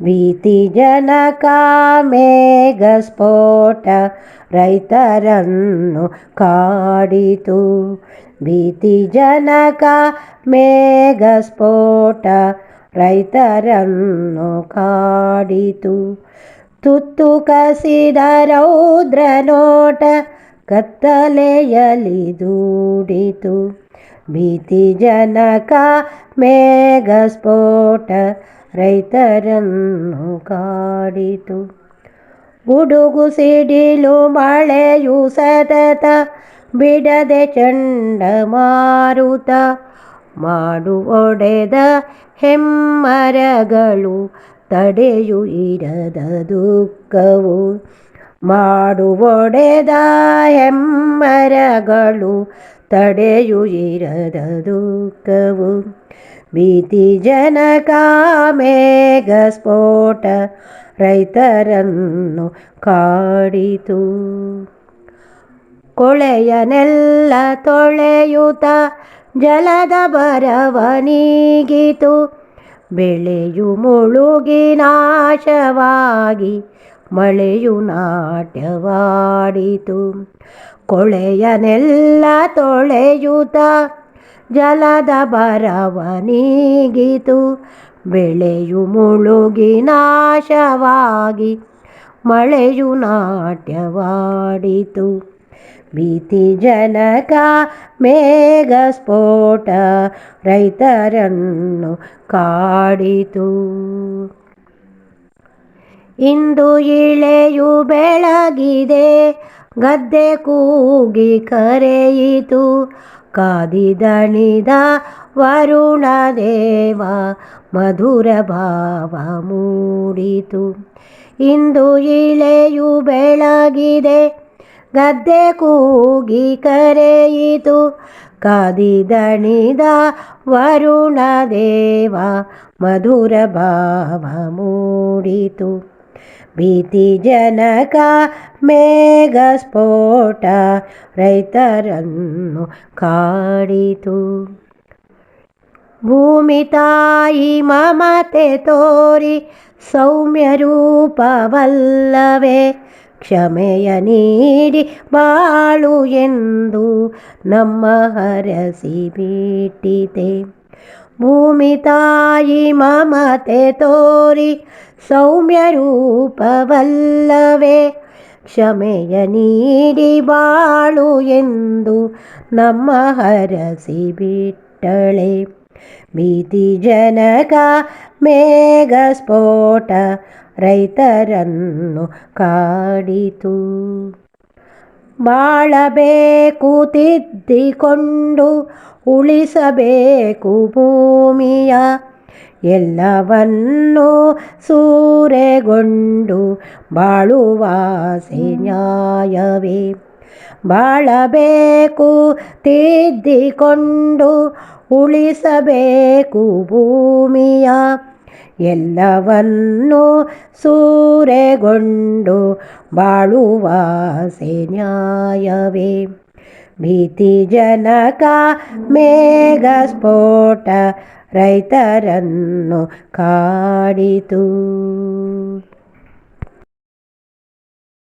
ಭೀತಿಜನಕ ಮೇಘ ಸ್ಫೋಟ ರೈತರನ್ನು ಕಾಡಿತು ಭೀತಿಜನಕ ಮೇಘ ಸ್ಫೋಟ ರೈತರನ್ನು ಕಾಡಿತು ತುತ್ತು ಕಸಿದ ರೌದ್ರ ನೋಟ ಕತ್ತಲೆಯಲಿ ದೂಡಿತು ಭೀತಿಜನಕ ಮೇಘ ಸ್ಫೋಟ ರೈತರನ್ನು ಕಾಡಿತು. ಗುಡುಗು ಸಿಡಿಲು ಮಳೆಯು ಸತತ ಬಿಡದೆ ಚಂಡಮಾರುತ ಮಾಡು ಒಡೆದ ಹೆಮ್ಮರಗಳು, ತಡೆಯು ಇರದ ದುಃಖವು. ಮಾಡು ಒಡೆದ ಹೆಮ್ಮರಗಳು ತಡೆಯು ಇರದ ದುಃಖವು. ಭೀತಿಜನಕ ಮೇಘ ಸ್ಫೋಟ ರೈತರನ್ನು ಕಾಡಿತು. ಕೊಳೆಯನೆಲ್ಲ ತೊಳೆಯುತ ಜಲದ ಬರವ ನೀಗಿತು. ಬೆಳೆಯು ಮುಳುಗಿ ನಾಶವಾಗಿ ಮಳೆಯು ನಾಟ್ಯವಾಡಿತು. ಕೊಳೆಯನೆಲ್ಲ ತೊಳೆಯುತ ಜಲದ ಬರವ ನೀಗಿತು. ಬೆಳೆಯು ಮುಳುಗಿ ನಾಶವಾಗಿ ಮಳೆಯು ನಾಟ್ಯವಾಡಿತು. ಭೀತಿಜನಕ ಮೇಘ ಸ್ಫೋಟ ರೈತರನ್ನು ಕಾಡಿತು. ಇಂದು ಇಳೆಯು ಬೆಳಗಿದೆ, ಗದ್ದೆ ಕೂಗಿ ಕರೆಯಿತು. ಕಾದಿದಣಿದ ವರುಣ ದೇವ ಮಧುರ ಭಾವ ಮೂಡಿತು. ಇಂದು ಇಳೆಯು ಬೆಳಗಿದೆ, ಗದ್ದೆ ಕೂಗಿ ಕರೆಯಿತು. ಕಾದಿದಣಿದ ವರುಣ ದೇವ ಮಧುರ ಭಾವ ಮೂಡಿತು. ಭೀತಿಜನಕ ಮೇಘ ಸ್ಫೋಟ ರೈತರನ್ನು ಕಾಡಿತು. ಭೂಮಿ ತಾಯಿ ಮಮತೆ ತೋರಿ ಸೌಮ್ಯ ರೂಪವಲ್ಲವೇ, ಕ್ಷಮೆಯ ನೀಡಿ ಬಾಳು ಎಂದು ನಮ್ಮ ಹರಸಿ ಬಿಟ್ಟಿತೆ ಭೂಮಿ ತಾಯಿ ಮಮತೆ ತೋರಿ ಸೌಮ್ಯ ರೂಪವಲ್ಲವೇ, ಕ್ಷಮೆಯ ನೀಡಿ ಬಾಳು ಎಂದು ನಮ್ಮ ಹರಸಿ ಬಿಟ್ಟಳೆ. ಬೀದಿ ಜನಕ ಮೇಘ ಸ್ಫೋಟ ರೈತರನ್ನು ಕಾಡಿತು. ಬಾಳಬೇಕು ತಿದ್ದಿಕೊಂಡು ಉಳಿಸಬೇಕು ಭೂಮಿಯ ಎಲ್ಲವನ್ನೂ ಸೂರೆಗೊಂಡು ಬಾಳುವ ನ್ಯಾಯವೇ. ಬಾಳಬೇಕು ತಿದ್ದಿಕೊಂಡು ಉಳಿಸಬೇಕು ಭೂಮಿಯ ಎಲ್ಲವನ್ನೂ ಸೂರೆಗೊಂಡು ಬಾಳುವಾಸೆ ನ್ಯಾಯವೇ ಭೀತಿಜನಕ ಮೇಘ ಸ್ಫೋಟ ರೈತರನ್ನು ಕಾಡಿತು.